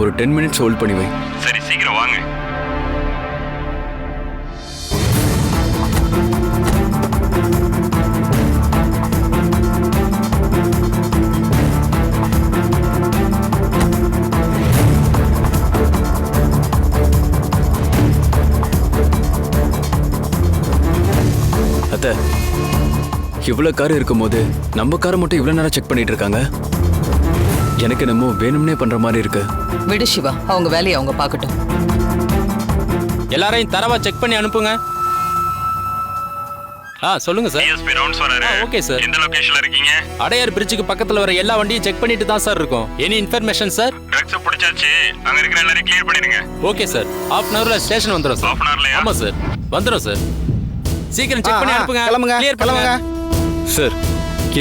ஒரு ten minutes hold பண்ணி வை. சரி சீக்கிரம் வாங்க. அத்தை இவ்வளோ கார் இருக்கும்போது நம்ம காரை மட்டும் இவ்வளோ நேரம் செக் பண்ணிட்டு இருக்காங்க? எனக்கு என்னமோ வேணும்னே பண்ற மாதிரி இருக்கு. விடு சிவா அவங்க வேலையை அவங்க பார்க்கட்டும். எல்லாரையும் தரவா செக் பண்ணி அனுப்புங்க. ஆ சொல்லுங்க சார். டிஎஸ்பி ரவுண்ட்ஸ் வராரு. okay, sir. எந்த லொகேஷன்ல இருக்கீங்க? அடையார் பிரிட்ஜுக்கு பக்கத்துல வர எல்லா வண்டியும் செக் பண்ணிட்டு தான் சார் இருக்கும். எனி இன்ஃபர்மேஷன் சார் ட்ரக்ஸ் பிடிச்சாச்சு. அங்க இருக்கிற எல்லாரையும் கிளியர் பண்ணிடுங்க. ஓகே சார் ஹாஃப் அன் ஹவர்ல ஸ்டேஷன் வந்துடும் சார் Half an hourலயா? ஆமா சார் வந்துடும் சார் சீக்கிரம் செக் பண்ணி அனுப்புங்க. கிளம்புங்க கிளியர் கிளம்புங்க. பண்ணுங்க சார்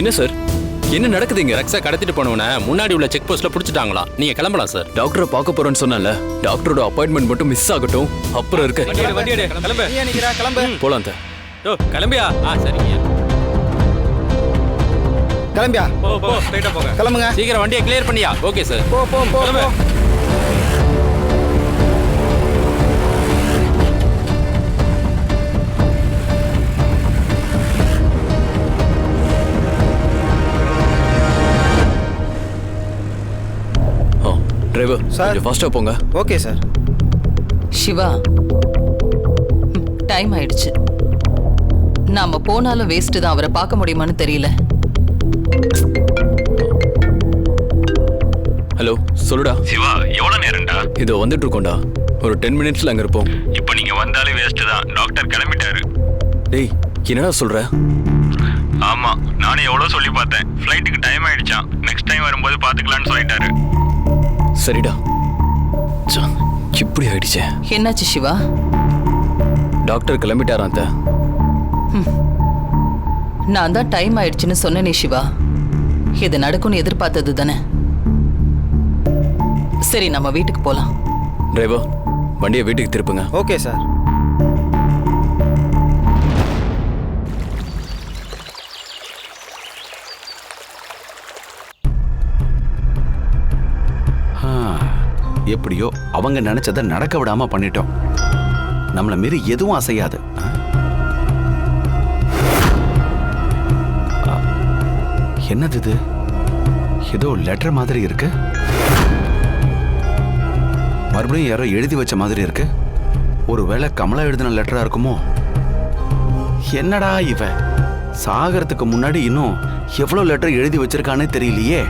என்ன சார் என்ன நடக்குதுங்க ட்ரக்ஸை கடத்திட்டு போனவன முன்னாடி உள்ள செக் போஸ்ட்ல பிடிச்சிட்டாங்களா? நீங்க கிளம்பலாம் சார் டாக்டரை பார்க்க போறேன்னு சொன்னல டாக்டரோட அப்பாயின்மெண்ட் மட்டும் மிஸ் ஆகட்டும். அப்புறம் இருக்க. போலாம் கிளம்பியா? ஆ சரிங்க கிளம்பியா? போ போ ஸ்ட்ரைட்டா போங்க. கிளம்புங்க. சீக்கிரம் வண்டியை கிளியர் பண்ணியா? ஓகே சார் போ போ போ கிளம்பு. போ. Driver sir. கொஞ்சம் ஃபாஸ்ட்டாக போங்க. ஓகே சார் சிவா டைம் ஆயிடுச்சு. நாம போனாலும் வேஸ்ட் தான் அவரை பார்க்க முடியுமான்னு தெரியல. ஹலோ சொல்லுடா. சிவா எவ்வளவு நேரம்டா? இதோ வந்துட்டு இருக்கோம்டா ஒரு டென் மினிட்ஸ்ல அங்க இருப்போம். இப்போ நீங்க வந்தாலே வேஸ்ட் தான். டாக்டர் கிளம்பிட்டாரு. டேய் என்னடா சொல்ற? ஆமா நானும் எவ்வளவு சொல்லி பார்த்தேன். ஃப்ளைட்டுக்கு டைம் ஆயிடுச்சான் நெக்ஸ்ட் டைம் வரும்போது பாத்துக்கலாம்னு சொல்லிட்டாரு. சரிடா. இப்படி ஆயிடுச்சே. என்னாச்சு சிவா? டாக்டர் கிளம்பிட்டாராம் அத்தை? நான் தான் டைம் ஆயிடுச்சுன்னு சொன்னேனே சிவா. இது நடக்கும்னு எதிர்பார்த்தது தானே. சரி நம்ம வீட்டுக்கு போலாம். டிரைவர் வண்டியை வீட்டுக்கு திருப்புங்க. Okay sir. எப்படியோ அவங்க நினைச்சதை நடக்க விடாம பண்ணிட்டோம். நம்மள மீறி எதுவும் அசையாது. என்னது இது ஏதோ லெட்டர் மாதிரி இருக்கு. மறுபடியும் யாரோ எழுதி வச்ச மாதிரி இருக்கு. ஒருவேளை கமலா எழுதின லெட்டரா இருக்குமோ? என்னடா இவ? சாகறதுக்கு முன்னாடி இன்னும் எவ்வளவு லெட்டர் எழுதி வச்சிருக்கானே தெரியலையே.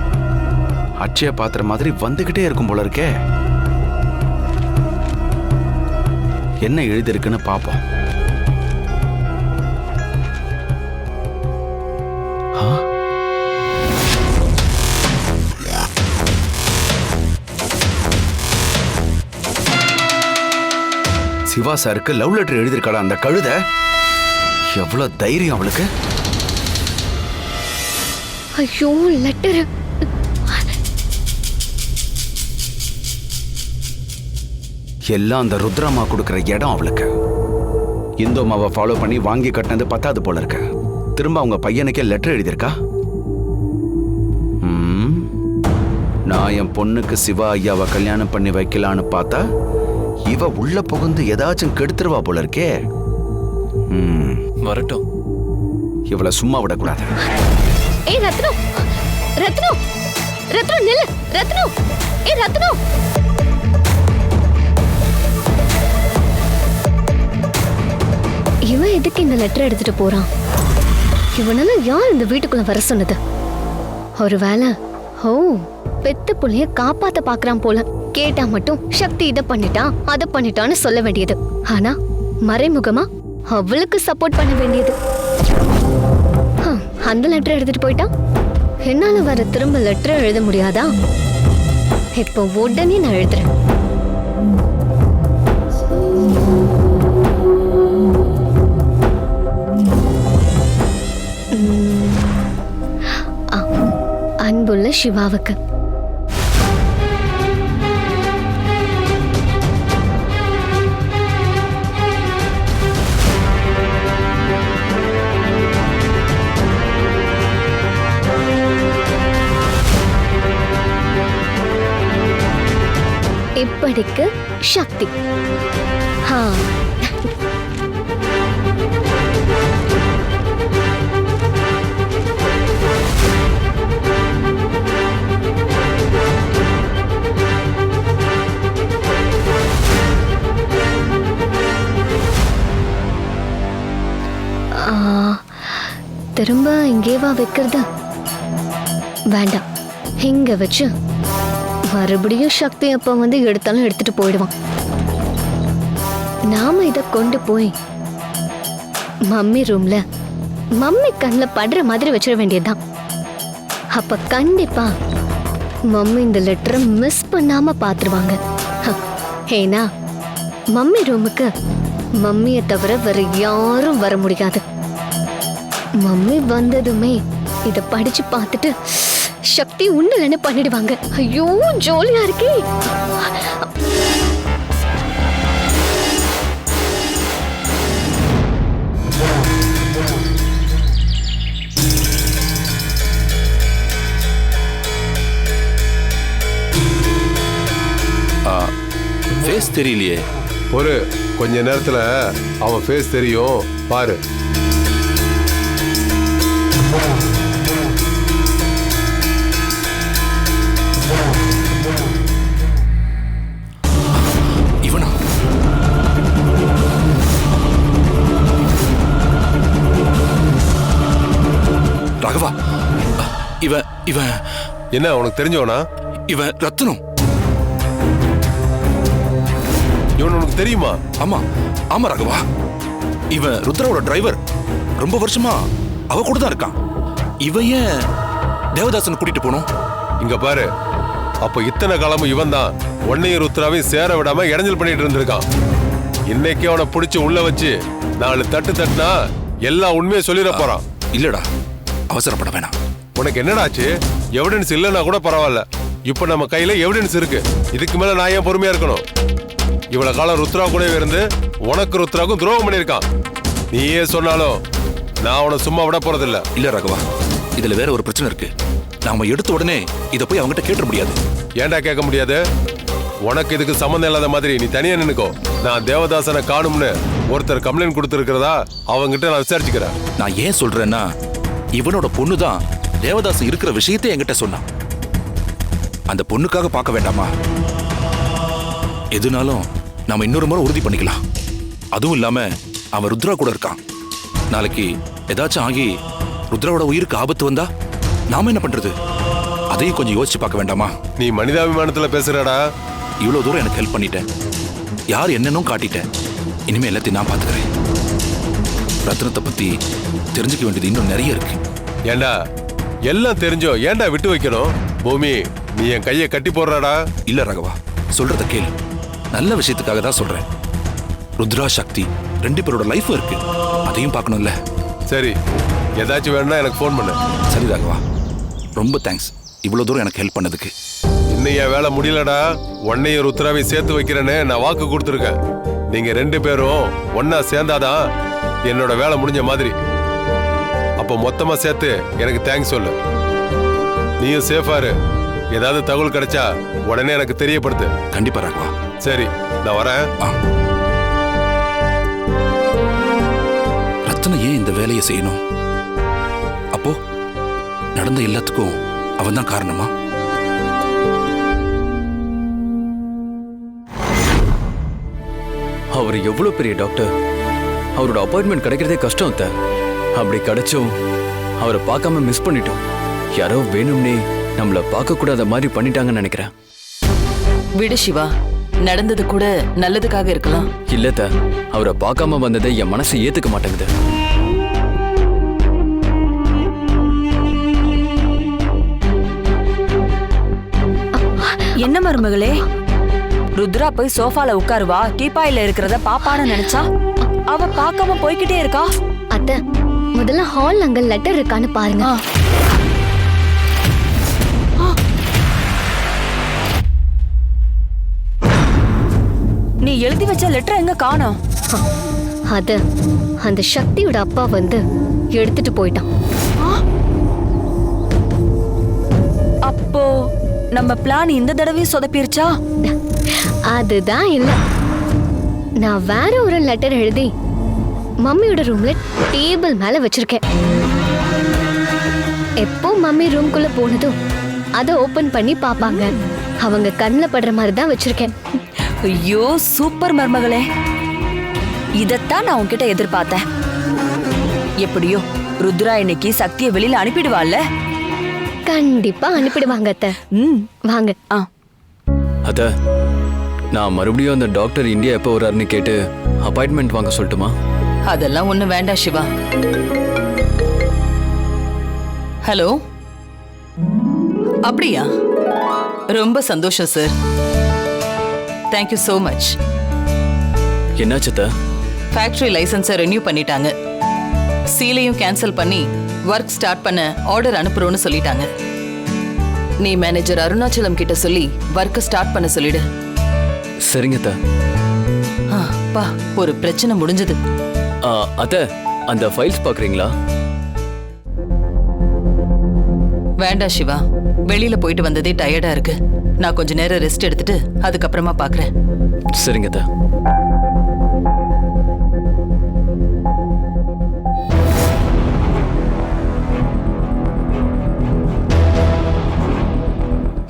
அட்சய பாத்திர மாதிரி வந்துகிட்டே இருக்கும் போல இருக்கே. என்ன எழுதியிருக்குன்னு பாப்போம் சிவா சாருக்கு லவ் லெட்டர் எழுதியிருக்காளா அந்த கழுத? எவ்வளவு தைரியம் அவளுக்கு? ஐயோ லெட்டர். எல்லாம் அந்த ருத்ராமா கொடுக்குற இடம் அவளுக்கு. இந்தோமாவை ஃபாலோ பண்ணி வாங்கி கட்டினது பத்தாது போல இருக்கு. திரும்ப அவங்க பையனுக்கே லெட்டர் எழுதியிருக்கா? ம், நான் என் பொண்ணுக்கு சிவா ஐயாவை கல்யாணம் பண்ணி வைக்கலான்னு பார்த்தா இவ உள்ள புகுந்து ஏதாச்சும் கெடுத்துருவா போல இருக்கே. ம், வரட்டும். இவளை சும்மா விடக்கூடாது. ஏய் ரத்னம்! ரத்னம்! ரத்னம் நில்லு! ரத்னம்! ஏய் ரத்னம்! இவன் எதுக்கு இந்த லெட்டர் எடுத்துட்டு போறான்? இவனால யார் இந்த வீட்டுக்குள்ள வர சொன்னது? ஒருவேளை ஓ பெத்த புள்ளைய காப்பாத்த பாக்குறான் போல. கேட்டா மட்டும் சக்தி இதை பண்ணிட்டான் அதை பண்ணிட்டான்னு சொல்ல வேண்டியது. ஆனா மறைமுகமா அவளுக்கு சப்போர்ட் பண்ண வேண்டியது. அந்த லெட்டர் எடுத்துட்டு போயிட்டான்? என்னால வர திரும்ப லெட்டர் எழுத முடியாதா? இப்போ உடனே நான் எழுதுறேன். அன்புள்ள சிவாவுக்கு. இப்படிக்கு சக்தி. ஹா திரும்ப இங்கேவா வைக்கிறது வேண்டாம் இங்க வச்சு மறுபடியும் சக்தி அப்பா வந்து எடுத்தாலும் எடுத்துட்டு போயிடுவான். நாம இத கொண்டு போய் மம்மி ரூம்ல மம்மி கண்ணில் படுற மாதிரி வச்சிட வேண்டியதுதான். அப்ப கண்டிப்பா மம்மி இந்த லெட்டரை மிஸ் பண்ணாம பாத்துருவாங்க. ஹ, ஏன்னா மம்மி ரூமுக்கு மம்மியை தவிர வேற யாரும் வர முடியாது. மம்மி வந்ததுமே இத படிச்சு பார்த்துட்டு சக்தி உண்டலன்னு பண்ணிடுவாங்க. ஐயோ ஜோலியா இருக்கே. ஃபேஸ் தெரியலையே. ஒரு கொஞ்ச நேரத்துல அவன் ஃபேஸ் தெரியும். பாரு. ராகவா இவன் இவன் என்ன உனக்கு தெரிஞ்சவனா? இவன் ரத்னம். இவன் உனக்கு தெரியுமா? ஆமா ஆமா ராகவா. இவன் ருத்ராவோட டிரைவர் ரொம்ப வருஷமா அவ கூட தான் இருக்கான். இவன் ஏன் தேவதாசன் கூட்டிட்டு போனோம். இங்க பாரு அப்ப இத்தனை காலமும் இவன் தான் உன்னையும் ருத்ராவையும் சேர விடாம இடைஞ்சல் பண்ணிட்டு இருந்திருக்கான். இன்னைக்கு அவனை பிடிச்சு உள்ள வச்சு நாலு தட்டு தட்டுனா எல்லா உண்மையை சொல்லிட போறான். இல்லடா. அவசரப்பட வேணாம். உனக்கு என்னடாச்சு? எவிடன்ஸ் இல்லைன்னா கூட பரவாயில்ல. இப்ப நம்ம கையில எவிடன்ஸ் இருக்கு. இதுக்கு மேல நான் ஏன் பொறுமையா இருக்கணும்? இவ்வளவு காலம் ருத்ரா கூடவே இருந்து உனக்கு ருத்ராவுக்கும் துரோகம் பண்ணியிருக்கான். நீயே சொன்னாலும் நான் அவனை சும்மா விட போறதில்ல. இல்ல ராகவா இதுல வேற ஒரு பிரச்சனை இருக்கு. நாம எடுத்த உடனே இத போய் அவங்ககிட்ட கேட்டுற முடியாது. ஏன்டா கேட்க முடியாது? உனக்கு இதுக்கு சம்மந்தம் இல்லாத மாதிரி நீ தனியா நின்னுக்கோ. நான் தேவதாசனை காணும்னு ஒருத்தர் கம்ப்ளைண்ட் கொடுத்துருக்கிறதா? அவங்கிட்ட நான் விசாரிச்சுக்கிறேன். நான் ஏன் சொல்றேன்னா இவனோட பொண்ணு தான் தேவதாசன் இருக்கிற விஷயத்தை என்கிட்ட சொன்னான். அந்த பொண்ணுக்காக பார்க்க வேண்டாமா? எதுனாலும் நாம இன்னொரு முறை உறுதி பண்ணிக்கலாம். அதுவும் இல்லாம அவன் ருத்ரா கூட இருக்கான். நாளைக்கு ஏதாச்சும் ஆகி ருத்ராவோட உயிருக்கு ஆபத்து வந்தா நாம என்ன பண்றது? அதையும் கொஞ்சம் யோசிச்சு பார்க்க வேண்டாமா? நீ மனிதாபிமானத்துல பேசுறடா. இவ்வளவு தூரம் எனக்கு ஹெல்ப் பண்ணிட்டேன் யார் என்னன்னு காட்டிட்டேன் இனிமே எல்லாத்தையும் நான் பாத்துக்கிறேன் ரத்னத்தை பத்தி தெரிஞ்சுக்க வேண்டியது இன்னும் நிறைய இருக்கு. ஏண்டா? எல்லாம் தெரிஞ்சோ? ஏன்டா விட்டு வைக்கணும்? பூமி நீ என் கையை கட்டி போடுறாடா? இல்ல ராகவா. சொல்றத கேளு. நல்ல விஷயத்துக்காக தான் சொல்றேன். ருத்ரா சக்தி ரெண்டு பேரோட லைஃப் இருக்கு. அதையும் பார்க்கணும்ல. சரி. ஏதாச்சும் வேணும்னா எனக்கு ஃபோன் பண்ணு. சரி ராகவா. ரொம்ப தேங்க்ஸ் இவ்வளவு தூரம் எனக்கு ஹெல்ப் பண்ணதுக்கு. இன்னும் என் வேலை முடியலடா. உன்னையும் ருத்ராவையும் சேர்த்து வைக்கிறேன்னு நான் வாக்கு கொடுத்துருக்கேன். நீங்க ரெண்டு பேரும் ஒன்னா சேர்ந்தாதான் என்னோட வேலை முடிஞ்ச மாதிரி. அப்போ மொத்தமா சேர்த்து எனக்கு தேங்க்ஸ் சொல்லு. நீயும் சேஃபா இரு. ஏதாவது தகவல் கிடைச்சா உடனே எனக்கு தெரியப்படுத்து. கண்டிப்பா ராகவா. சரி நான் வரேன். ஆ. ரத்ன ஏன் இந்த வேலையை செய்யணும்? அப்போ நடந்த எல்லாத்துக்கும் அவன் தான் காரணமா? அவர் எவ்வளவு பெரிய டாக்டர்? அவரோட அப்பாயின்மெண்ட் கிடைக்கிறதே கஷ்டம் அத்தை. அப்படி கிடைச்சும் அவரை பார்க்காம மிஸ் பண்ணிட்டோம். யாரோ வேணும்னே நம்மள பார்க்க கூடாத மாதிரி பண்ணிட்டாங்கன்னு நினைக்கிறேன். விடு சிவா. நடந்தது கூட நல்லதுக்காக இருக்கலாம். இல்லத்த அவரை பார்க்காம வந்ததை என் மனசு ஏத்துக்க மாட்டேங்குது. என்ன மருமகளே? ருத்ரா போய் சோஃபால உட்காருவா? டீப்பாயில இருக்கிறத பாப்பான்னு நினைச்சா? அவ பார்க்காம போய்கிட்டே இருக்கா? அத்தை முதல்ல ஹால் அங்க லெட்டர் இருக்கான்னு பாருங்க. நீ எழுதி வச்ச லெட்டர் எங்க காணோம் அத அந்த சக்தியோட அப்பா வந்து எடுத்துட்டு போயிட்டான். அப்போ நம்ம பிளான் இந்த தடவையும் சொதப்பிருச்சா? அதுதான் இல்ல. நான் வேற ஒரு லெட்டர் எழுதி மம்மியோட ரூம்ல டேபிள் மேல வச்சிருக்கேன். எப்போ மம்மி ரூம்குள்ள போனதும் அதை ஓபன் பண்ணி பாப்பாங்க அவங்க கண்ணில் படுற மாதிரி தான் வச்சிருக்கேன். ஐயோ சூப்பர் மருமகளே. இதத்தான் நான் உன்கிட்ட எதிர்பார்த்தேன். எப்படியோ ருத்ரா இன்னைக்கு சக்தியை வெளியில அனுப்பிடுவாள்ல? கண்டிப்பா அனுப்பிடுவாங்க அத்தை. ம். வாங்க. ஆ. அத்த நான் மறுபடியும் அந்த டாக்டர் இந்தியா எப்போ வர்றாருன்னு கேட்டு அப்பாயின்மெண்ட் வாங்க சொல்லட்டுமா? அதெல்லாம் ஒண்ணு வேண்டாம் சிவா. ஹலோ? அப்படியா? ரொம்ப சந்தோஷம் சார் தேங்க்யூ ஸோ மச் என்னாச்சு அத்தை? ஃபேக்டரி லைசன்ஸை ரெனியூ பண்ணிட்டாங்க. சீலையும் கேன்சல் பண்ணி ஒர்க் ஸ்டார்ட் பண்ண ஆர்டர் அனுப்புறோம்னு சொல்லிட்டாங்க. நீ மேனேஜர் அருணாச்சலம் கிட்ட சொல்லி ஒர்க்கை ஸ்டார்ட் பண்ண சொல்லிடு. சரிங்க அத்தை. ஆ, பா ஒரு பிரச்சனை முடிஞ்சது. ஆ அத்தை அந்த ஃபைல்ஸ் பார்க்குறீங்களா? வேண்டாம் சிவா. வெளியில போயிட்டு வந்ததே டயர்டா இருக்கு. நான் கொஞ்ச நேரம் ரெஸ்ட் எடுத்துட்டு அதுக்கப்புறமா பாக்குறேன் சரிங்க அத்தை.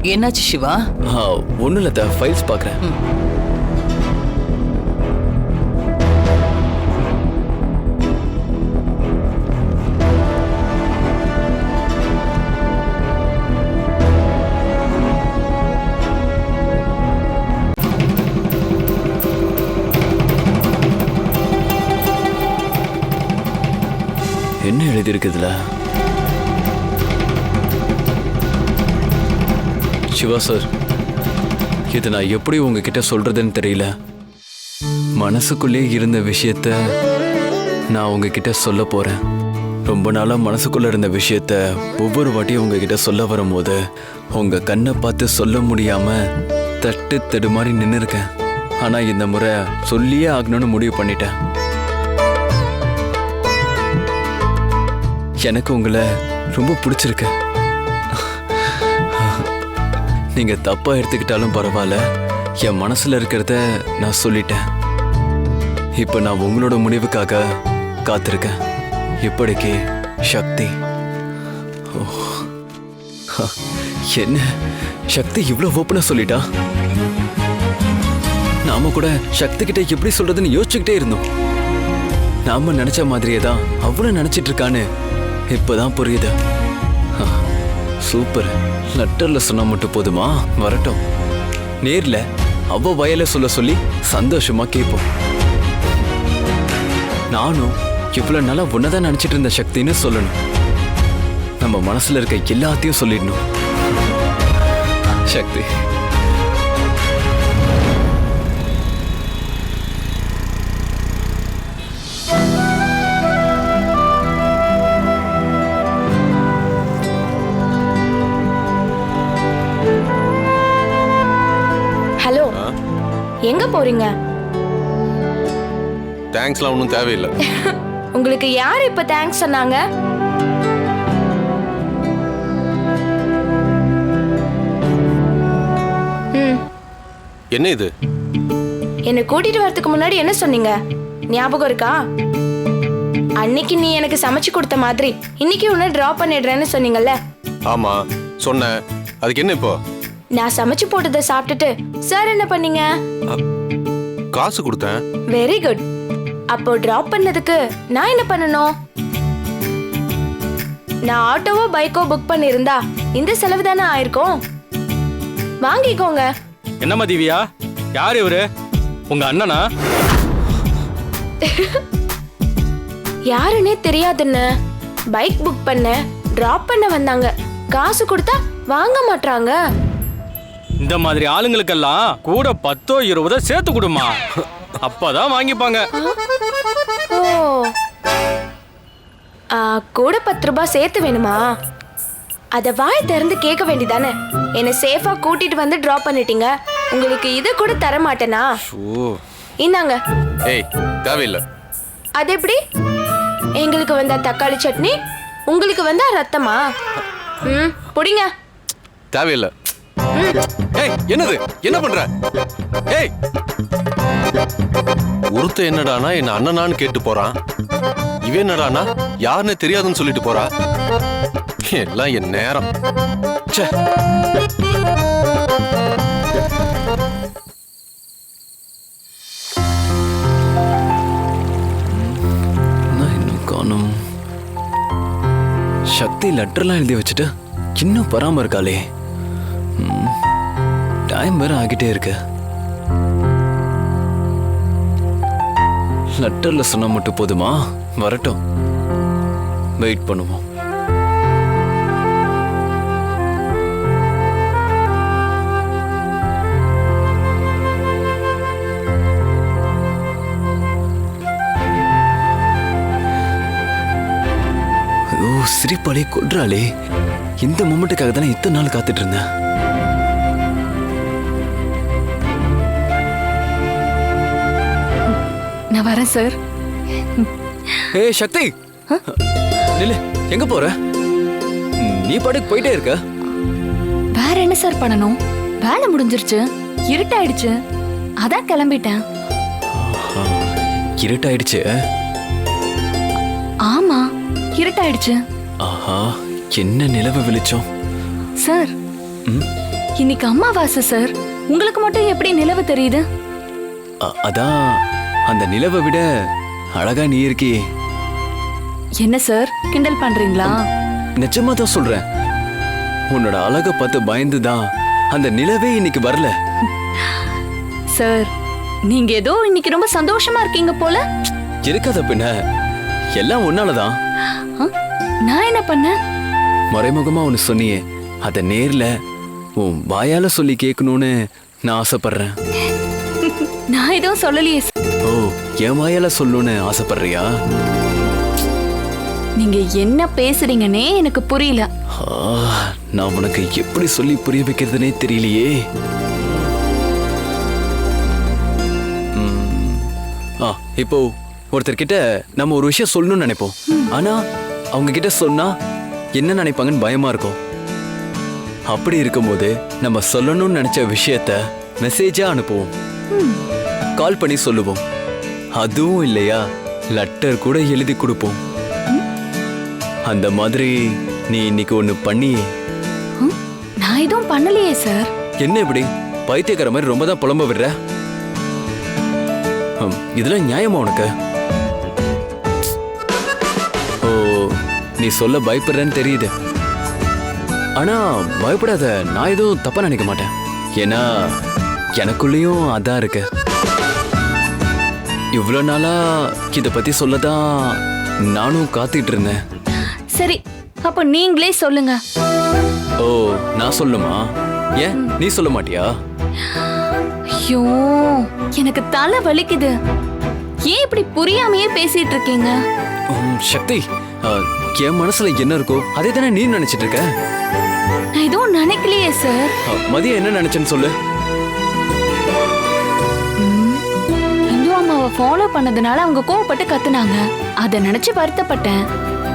என்னாச்சு சிவா? ஒன்றும் இல்லை ஃபைல்ஸ் பார்க்குறேன் என்ன எழுதியிருக்குதுல? சிவா சார் இது நான் எப்படி உங்ககிட்ட சொல்றதுன்னு தெரியல. மனசுக்குள்ளே இருந்த விஷயத்த நான் உங்ககிட்ட சொல்ல போறேன். ரொம்ப நாளாக மனசுக்குள்ள இருந்த விஷயத்த ஒவ்வொரு வாட்டியும் உங்ககிட்ட சொல்ல வரும்போது உங்க கண்ணை பார்த்து சொல்ல முடியாம தட்டு தடுமாறி நின்று இருக்கேன் ஆனா இந்த முறை சொல்லியே ஆகணும்னு முடிவு பண்ணிட்டேன். எனக்கு உங்களை ரொம்ப பிடிச்சிருக்கு. நீங்க தப்பா எடுத்துக்கிட்டாலும் பரவாயில்ல. என் மனசுல இருக்கிறத நான் சொல்லிட்டேன். இப்ப நான் உங்களோட முடிவுக்காக காத்திருக்கேன். இப்படிக்கு சக்தி. ஓ. என்ன? சக்தி இவ்வளவு ஓப்பனா சொல்லிட்டா? நாம கூட சக்தி கிட்ட எப்படி சொல்றதுன்னு யோசிச்சுக்கிட்டே இருந்தோம். நாம நினைச்ச மாதிரியே தான் அவளும் நினைச்சிட்டு இருக்கான்னு இப்பதான் புரியுது. சூப்பர். லெட்டர்ல சொன்னா மட்டும் போதுமா? வரட்டும். நேர்ல அவ வயல சொல்ல சொல்லி சந்தோஷமா கேட்போம் நானும் இவ்வளவு நாளா உன்னதான் நினைச்சிட்டு இருந்த சக்தின்னு சொல்லணும். நம்ம மனசுல இருக்க எல்லாத்தையும் சொல்லிடணும். சக்தி. எங்க போறீங்க? தேங்க்ஸ்லாம் ஒன்றும் தேவையில்லை. உங்களுக்கு யார் இப்ப தேங்க்ஸ் சொன்னாங்க? ம். என்ன இது? என்னை கூட்டிட்டு வரதுக்கு முன்னாடி என்ன சொன்னீங்க? ஞாபகம் இருக்கா? அன்னைக்கு நீ எனக்கு சமைச்சு கொடுத்த மாதிரி இன்னைக்கு உன்னை டிராப் பண்ணிடுறேன்னு சொன்னீங்கல்ல? ஆமா சொன்னேன். அதுக்கு என்ன இப்போ? நான் சமைச்சு போட்டதை சாப்பிட்டுட்டு சார் என்ன பண்ணீங்க? காசு கொடுத்தேன். வெரி குட் அப்போ டிராப் பண்ணதுக்கு நான் என்ன பண்ணணும்? நான் ஆட்டோவோ பைக்கோ புக் பண்ணியிருந்தா இந்த செலவு தானே ஆயிருக்கும்? வாங்கிக்கோங்க. என்னம்மா திவ்யா? யார் இவரு? உங்க அண்ணனா? யாருன்னே தெரியாதுன்னு. பைக் புக் பண்ண டிராப் பண்ண வந்தாங்க. காசு கொடுத்தா வாங்க மாட்றாங்க. இந்த மாதிரி ஆளுங்களுக்கெல்லாம் கூட பத்தோ இருபதோ சேர்த்து கொடுமா. அப்பதான் வாங்கிப்பாங்க. ஓ. ஆ, கூட பத்து ரூபாய் சேர்த்து வேணுமா? அத வாய் திறந்து கேட்க வேண்டியதானே என்னை சேஃபா கூட்டிட்டு வந்து டிராப் பண்ணிட்டீங்க. உங்களுக்கு இதை கூட தர மாட்டேனா இந்தாங்க. ஏய் தேவையில்லை. அது எப்படி? எங்களுக்கு வந்தா தக்காளி சட்னி உங்களுக்கு வந்தா ரத்தமா? ம் புடிங்க. தேவையில்லை. ஏய் என்னது? என்ன பண்ற? ஏய்! ஒருத்த என்னடானா என்ன அண்ணனான்னு கேட்டு போறான். இவன் என்னடானா? யாருன்னு தெரியாதுன்னு சொல்லிட்டு போறா. எல்லாம் என் நேரம். ச்சே. இன்னும் சக்தி லெட்டர்லாம் எழுதி வச்சுட்டு இன்னும் பராம இருக்காளே. டைம் வேற ஆகிட்டே இருக்கு. லெட்டர்ல சொன்னா மட்டும் போதுமா? வரட்டும். வெயிட் பண்ணுவோம். சிரிப்பாளே கொல்றாளே இந்த மூமெண்ட்டுக்காக தானே இத்தனை நாள் காத்துட்டு இருந்தேன். வரேன் சார். ஏய் சக்தி! நில்லு எங்க போற? நீ பாட்டுக்கு போயிட்டே இருக்க. வேற என்ன சார் பண்ணணும்? வேலை முடிஞ்சிருச்சு இருட்டாயிடுச்சு. அதான் கிளம்பிட்டேன். இருட்டாயிடுச்சு ஆமா இருட்டாயிடுச்சு. ஆஹா என்ன நிலவு வெளிச்சம்? சார்? இன்னைக்கு அம்மாவாசை சார். உங்களுக்கு மட்டும் எப்படி நிலவு தெரியுது? அதான் அந்த நிலவை விட அழகா நீ இருக்கியே. என்ன சார்? கிண்டல் பண்றீங்களா? நிஜமா தான் சொல்றேன். உன்னோட அழக பார்த்து பயந்து தான் அந்த நிலவே இன்னைக்கு வரல. சார் நீங்க ஏதோ இன்னைக்கு ரொம்ப சந்தோஷமா இருக்கீங்க போல. இருக்காத பின்ன எல்லாம் உன்னாலதான்? நான் என்ன பண்ணேன்? மறைமுகமா ஒன்னு சொன்னியே அத நேர்ல உன் வாயால சொல்லி கேட்கணும்னு நான் ஆசைப்படுறேன். நான் எதுவும் சொல்லலையே என் வாயால சொல்லணும்னு ஆசைப்படுறியா? நீங்க என்ன பேசுறீங்கன்னே எனக்கு புரியல. நான் உனக்கு எப்படி சொல்லி புரிய வைக்கிறதுனே தெரியலையே. ஆ இப்போ ஒருத்தர்கிட்ட நம்ம ஒரு விஷயம் சொல்லணும்னு நினைப்போம். ஆனா அவங்க கிட்ட சொன்னா என்ன நினைப்பாங்கன்னு பயமா இருக்கும். அப்படி இருக்கும்போது நம்ம சொல்லணும்னு நினைச்ச விஷயத்த மெசேஜா அனுப்புவோம். கால் பண்ணி சொல்லுவோம். அதுவும் இல்லையா? லெட்டர் கூட எழுதி கொடுப்போம். அந்த மாதிரி நீ இன்னைக்கு ஒண்ணு பண்ணியே? நான் எதுவும் பண்ணலையே சார் என்ன இப்படி? பைத்தியக்கார மாதிரி ரொம்ப தான் புலம்ப விடுற? இதெல்லாம் நியாயமா உனக்கு? ஓ நீ சொல்ல பயப்படுறேன்னு தெரியுது. ஆனா பயப்படாத நான் எதுவும் தப்பா நினைக்க மாட்டேன். ஏன்னா எனக்குள்ளேயும் அதான் இருக்கு. இவ்வளோ நாளா இதை பத்தி சொல்லதான் நானும் காத்துட்டு இருந்தேன். சரி அப்ப நீங்களே சொல்லுங்க. ஓ நான் சொல்லுமா ஏன் நீ சொல்ல மாட்டியா? ஐயோ எனக்கு தலை வலிக்குது. ஏன் இப்படி புரியாமையே பேசிட்டு இருக்கீங்க? உம், சக்தி அஹ், என் மனசுல என்ன இருக்கோ அதே தானே நீ நினைச்சிட்டு இருக்க? நான் எதுவும் நினைக்கலையே சார். அஹ், மதியம் என்ன நினைச்சேன்னு சொல்லு. அம்மாவை ஃபாலோ பண்ணதுனால அவங்க கோவப்பட்டு கத்துனாங்க. அதை நினைச்சு வருத்தப்பட்டேன்.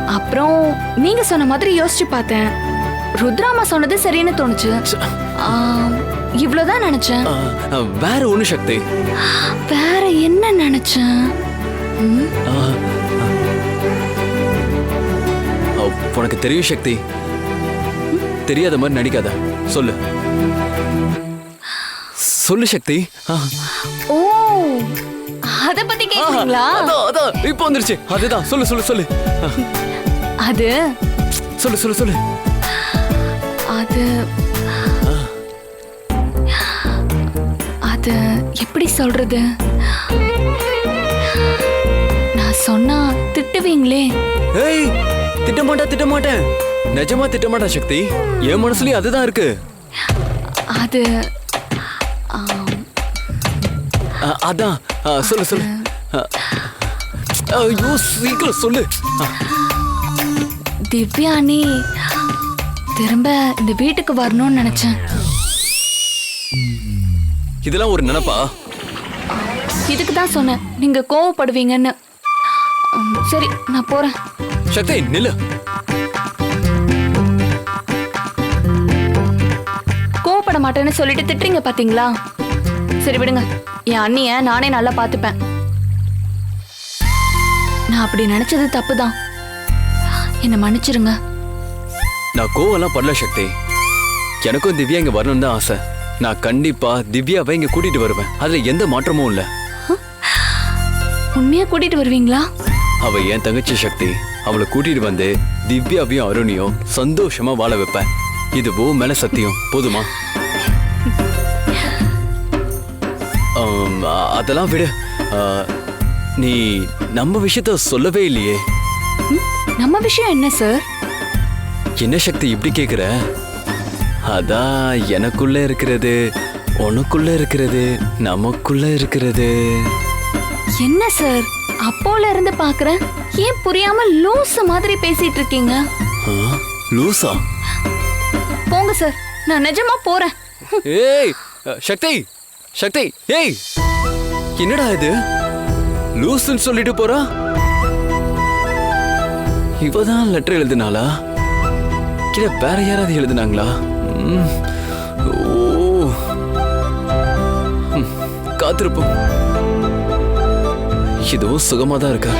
அப்புறம் நீங்க சொன்ன மாதிரி யோசிச்சு பார்த்தேன். ருத்ராமா சொன்னது சரின்னு தோணுச்சு. இவ்வளவுதான் நினைச்சேன். வேற ஒண்ணு சக்தி. வேற என்ன நினைச்சேன்? உனக்கு தெரியும் சக்தி. தெரியாத மாதிரி நடிக்காத. சொல்லு. சொல்லு சக்தி. ஓ அத பத்தி கேக்குறீங்களா? அதான் அதான் இப்போ வந்துருச்சு. அதுதான் சொல்லு சொல்லு சொல்லு. அது? சொல்லு சொல்லு சொல்லு. அது அது எப்படி சொல்றது? நான் சொன்னா திட்டுவீங்களே. ஏய் திட்ட மாட்டேன் திட்ட மாட்டேன் நிஜமா திட்ட மாட்டேன் சக்தி. என் மனசுலயும் அதுதான் இருக்கு. அது அஹ், அதான். சொல்லு சொல்லு. ஐயோ சீக்கிரம் சொல்லு. அஹ், திவ்யானி திரும்ப இந்த வீட்டுக்கு வரணும்னு நினைச்சேன். இதெல்லாம் ஒரு நினைப்பா? இதுக்கு தான் சொன்னேன். நீங்க கோவப்படுவீங்கன்னு. உம், சரி நான் போறேன். சக்தி நில்லு. கோவப்பட மாட்டேன்னு சொல்லிட்டு திட்டுறீங்க பாத்தீங்களா? சரி விடுங்க. என் அண்ணிய நானே நல்லா பாத்துப்பேன் நான் அப்படி நினைச்சது தப்புதான். என்ன மன்னிச்சிருங்க. நான் கோவம்லாம் படல சக்தி. எனக்கும் திவ்யா இங்க வரணும்னு தான் ஆசை. நான் கண்டிப்பா திவ்யாவை இங்க கூட்டிட்டு வருவேன். அதுல எந்த மாற்றமும் இல்ல. உண்மையா கூட்டிட்டு வருவீங்களா? அவ என் தங்கச்சி சக்தி. அவளை கூட்டிட்டு வந்து திவ்யாவையும் அருணையும் சந்தோஷமா வாழ வைப்பேன். இது ஓ மேல சத்தியம். போதுமா? அதெல்லாம் விடு. நீ நம்ம விஷயத்த சொல்லவே இல்லையே. நம்ம விஷயம் என்ன சார் என்ன சக்தி இப்படி கேக்குற? அதான் எனக்குள்ள இருக்கிறது உனக்குள்ள இருக்கிறது நமக்குள்ள இருக்கிறது. என்ன சார் அப்போல இருந்து பாக்குறேன் ஏன் புரியாம லூஸ் மாதிரி பேசிட்டு இருக்கீங்க? லூசா? போங்க சார் நான் நிஜமா போறேன். ஏய் சக்தி! சக்தி ஏய்! என்னடா இது? லூசுன்னு சொல்லிட்டு போறா? இவதான் லெட்டர் எழுதினாளா? இல்ல வேற யாராவது எழுதினாங்களா? ஓ. காத்திருப்போம். இதுவும் சுகமா தான் இருக்கா.